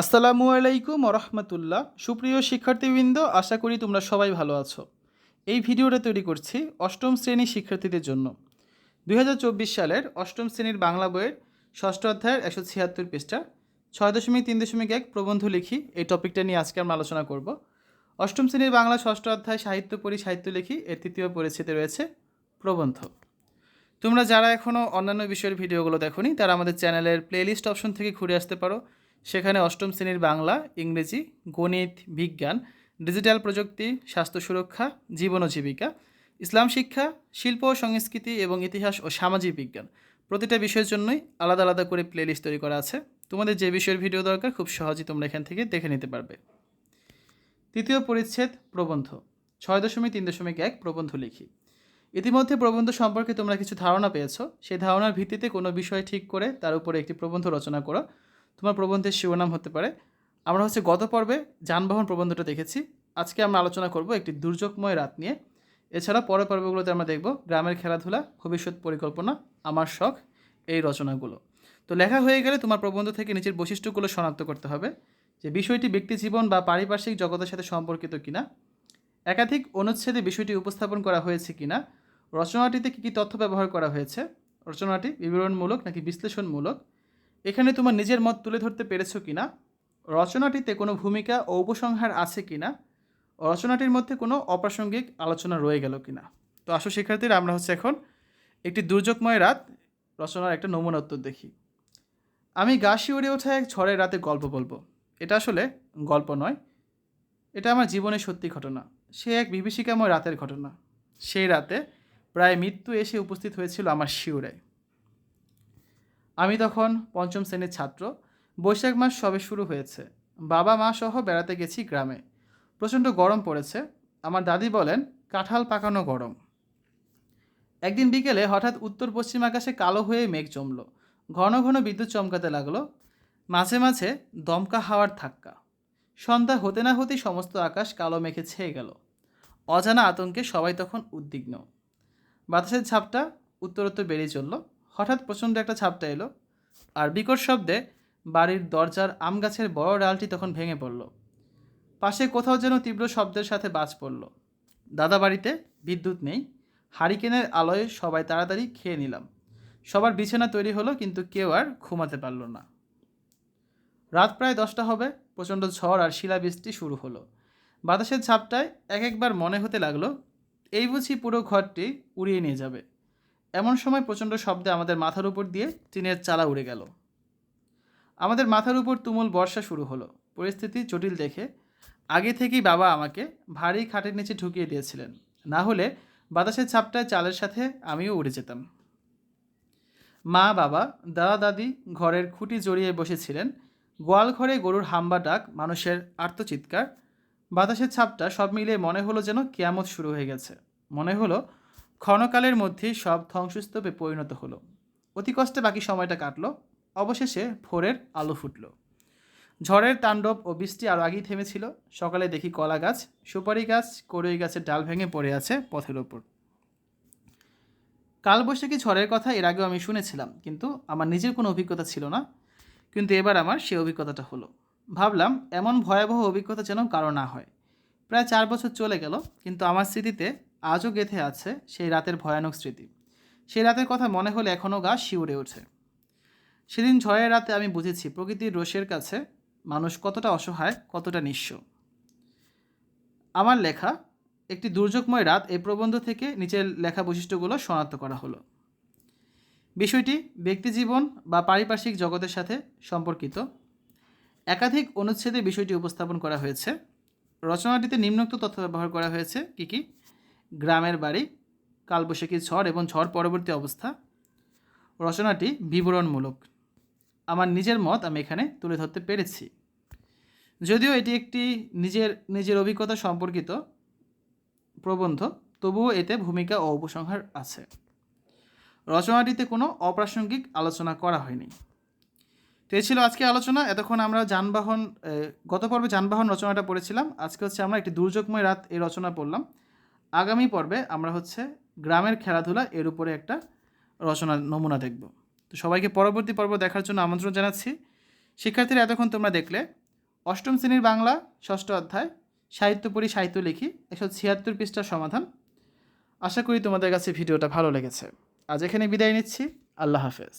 আসসালামু আলাইকুম রহমতুল্লাহ। সুপ্রিয় শিক্ষার্থীবৃন্দ, আশা করি তোমরা সবাই ভালো আছো। এই ভিডিওটা তৈরি করছি অষ্টম শ্রেণির শিক্ষার্থীদের জন্য। দু হাজার চব্বিশ সালের অষ্টম শ্রেণির বাংলা বইয়ের ষষ্ঠ অধ্যায়ের একশো ছিয়াত্তর পৃষ্ঠা, ছয় দশমিক তিন দশমিক এক প্রবন্ধ লিখি। এই টপিকটা নিয়ে আজকে আমরা আলোচনা করব। অষ্টম শ্রেণির বাংলা ষষ্ঠ অধ্যায় সাহিত্য পড়ি সাহিত্য লিখি। এর তৃতীয় পরিচ্ছেদে রয়েছে প্রবন্ধ। তোমরা যারা এখনও অন্যান্য বিষয়ের ভিডিওগুলো দেখোনি, তারা আমাদের চ্যানেলের প্লেলিস্ট অপশন থেকে ঘুরে আসতে পারো। সেখানে অষ্টম শ্রেণির বাংলা, ইংরেজি, গণিত, বিজ্ঞান, ডিজিটাল প্রযুক্তি, স্বাস্থ্য সুরক্ষা, জীবন ও জীবিকা, ইসলাম শিক্ষা, শিল্প ও সংস্কৃতি এবং ইতিহাস ও সামাজিক বিজ্ঞান। প্রতিটা বিষয়ের জন্যই আলাদা আলাদা করে প্লেলিস্ট তৈরি করা আছে। তোমাদের যে বিষয়ের ভিডিও দরকার, খুব সহজেই তোমরা এখান থেকে দেখে নিতে পারবে। তৃতীয় পরিচ্ছেদ, প্রবন্ধ। ছয় দশমিক তিন দশমিক এক প্রবন্ধ লিখি। ইতিমধ্যে প্রবন্ধ সম্পর্কে তোমরা কিছু ধারণা পেয়েছ। সেই ধারণার ভিত্তিতে কোনো বিষয় ঠিক করে তার উপরে একটি প্রবন্ধ রচনা করো। তোমার প্রবন্ধের শিরোনাম হতে পারে। আমরা হচ্ছে গত পর্বে যানবাহন প্রবন্ধটা দেখেছি। আজকে আমরা আলোচনা করব একটি দুর্যোগময় রাত নিয়ে। এছাড়া পরের পর্বগুলোতে আমরা দেখব গ্রামের খেলাধুলা, ভবিষ্যৎ পরিকল্পনা, আমার শখ, এই রচনাগুলো। তো লেখা হয়ে গেলে তোমার প্রবন্ধ থেকে নিচের বৈশিষ্ট্যগুলো শনাক্ত করতে হবে। যে বিষয়টি ব্যক্তি জীবন বা পারিপার্শ্বিক জগতের সাথে সম্পর্কিত কিনা, একাধিক অনুচ্ছেদে বিষয়টি উপস্থাপন করা হয়েছে কিনা, রচনাটিতে কী কী তথ্য ব্যবহার করা হয়েছে, রচনাটি বিবরণমূলক নাকি বিশ্লেষণমূলক এখানে তোমার নিজের মত তুলে ধরতে পেরেছ কিনা? রচনাটিতে কোনো ভূমিকা ও উপসংহার আছে কি না রচনাটির মধ্যে কোনো অপ্রাসঙ্গিক আলোচনা রয়ে গেল কি না তো আসো শিক্ষার্থীরা, আমরা হচ্ছে এখন একটি দুর্যোগময় রাত রচনার একটা নমুনা উত্তর দেখি। আমি গা শিউরে ওঠা এক ঝড়ের রাতে গল্প বলব। এটা আসলে গল্প নয়। এটা আমার জীবনের সত্যি ঘটনা। সে এক বিভীষিকাময় রাতের ঘটনা। সেই রাতে প্রায় মৃত্যু এসে উপস্থিত হয়েছিল আমার শিউরায় আমি তখন পঞ্চম শ্রেণির ছাত্র। বৈশাখ মাস সবে শুরু হয়েছে। বাবা, মা সহ বেড়াতে গেছি গ্রামে। প্রচণ্ড গরম পড়েছে। আমার দাদি বলেন, কাঁঠাল পাকানো গরম। একদিন বিকেলে হঠাৎ উত্তর পশ্চিম আকাশে কালো হয়ে মেঘ জমল। ঘন ঘন বিদ্যুৎ চমকাতে লাগল। মাঝে মাঝে দমকা হাওয়ার ধাক্কা। সন্ধ্যা হতে না হতেই সমস্ত আকাশ কালো মেঘে ছেয়ে গেল। অজানা আতঙ্কে সবাই তখন উদ্বিগ্ন। বাতাসের ঝাপটা উত্তরোত্তর বেরিয়ে চলল। হঠাৎ প্রচণ্ড একটা ঝাপটা এলো আর বিকট শব্দে বাড়ির দরজার আম গাছের বড় ডালটি তখন ভেঙে পড়ল। পাশে কোথাও যেন তীব্র শব্দের সাথে বাজ পড়ল। দাদা বাড়িতে বিদ্যুৎ নেই। হারিকেনের আলোয় সবাই তাড়াতাড়ি খেয়ে নিলাম। সবার বিছানা তৈরি হলো, কিন্তু কেউ আর ঘুমাতে পারল না। রাত প্রায় দশটা হবে। প্রচণ্ড ঝড় আর শিলাবৃষ্টি শুরু হলো। বাতাসের ঝাপটায় এক একবার মনে হতে লাগল, এই বুঝি পুরো ঘরটি উড়িয়ে নিয়ে যাবে। এমন সময় প্রচণ্ড শব্দে আমাদের মাথার উপর দিয়ে টিনের চালা উড়ে গেল। আমাদের মাথার উপর তুমুল বর্ষা শুরু হলো। পরিস্থিতি জটিল দেখে আগে থেকেই বাবা আমাকে ভারী খাটের নিচে ঢুকিয়ে দিয়েছিলেন। না হলে বাতাসের ছাপটায় চালের সাথে আমিও উড়ে যেতাম। মা, বাবা, দাদা, দাদি ঘরের খুঁটি জড়িয়ে বসেছিলেন। গোয়াল ঘরে গরুর হাম্বা ডাক, মানুষের আর্তচিৎকার, বাতাসের ছাপটা সব মিলিয়ে মনে হলো যেন কেয়ামত শুরু হয়ে গেছে। মনে হলো ক্ষণকালের মধ্যেই সব ধ্বংসস্তূপে পরিণত হলো। অতি কষ্টে বাকি সময়টা কাটলো। অবশেষে ভোরের আলো ফুটলো। ঝড়ের তাণ্ডব ও বৃষ্টি আরও আগেই থেমেছিল। সকালে দেখি কলা গাছ, সুপারি গাছ করই গাছের ডাল ভেঙে পড়ে আছে পথের ওপর। কালবৈশাখী ঝড়ের কথা এর আগেও আমি শুনেছিলাম, কিন্তু আমার নিজের কোনো অভিজ্ঞতা ছিল না। কিন্তু এবার আমার সেই অভিজ্ঞতাটা হলো। ভাবলাম, এমন ভয়াবহ অভিজ্ঞতা যেন কারও না হয়। প্রায় চার বছর চলে গেল, কিন্তু আমার স্মৃতিতে আজও গেথে আছে সেই রাতের ভয়ানক স্মৃতি। সেই রাতের কথা মনে হলে এখনও গা শিউরে ওঠে। সেদিন ঝড়ের রাতে আমি বুঝেছি, প্রকৃতির রোষের কাছে মানুষ কতটা অসহায়, কতটা নিঃস্ব। আমার লেখা, একটি দুর্যোগময় রাত এই প্রবন্ধ থেকে নিচের লেখা বৈশিষ্ট্যগুলো শনাক্ত করা হলো। বিষয়টি ব্যক্তিজীবন বা পারিপার্শ্বিক জগতের সাথে সম্পর্কিত। একাধিক অনুচ্ছেদে বিষয়টি উপস্থাপন করা হয়েছে। রচনাটিতে নিম্নোক্ত তথ্য ব্যবহার করা হয়েছে। কি কি? গ্রামের বাড়ি, কালবৈশাখী ঝড় এবং ঝড় পরবর্তী অবস্থা। রচনাটি বিবরণমূলক। আমার নিজের মত আমি এখানে তুলে ধরতে পেরেছি। যদিও এটি একটি নিজের নিজের অভিজ্ঞতা সম্পর্কিত প্রবন্ধ, তবুও এতে ভূমিকা ও উপসংহার আছে। রচনাটিতে কোনো অপ্রাসঙ্গিক আলোচনা করা হয়নি। তো এই ছিল আজকে আলোচনা। এতক্ষণ আমরা যানবাহন গত পর্বে যানবাহন রচনাটা পড়েছিলাম। আজকে হচ্ছে আমরা একটি দুর্যোগময় রাত এই রচনা পড়লাম। আগামী পর্বে আমরা হচ্ছে গ্রামের খেলাধুলা এর উপরে একটা রচনার নমুনা দেখব। তো সবাইকে পরবর্তী পর্ব দেখার জন্য আমন্ত্রণ জানাচ্ছি। শিক্ষার্থীরা এতক্ষণ তোমরা দেখলে অষ্টম শ্রেণির বাংলা ষষ্ঠ অধ্যায় সাহিত্য পড়ি সাহিত্য লিখি একশো ছিয়াত্তর পৃষ্ঠার সমাধান। আশা করি তোমাদের কাছে ভিডিওটা ভালো লেগেছে। আজ এখানে বিদায় নিচ্ছি। আল্লাহ হাফেজ।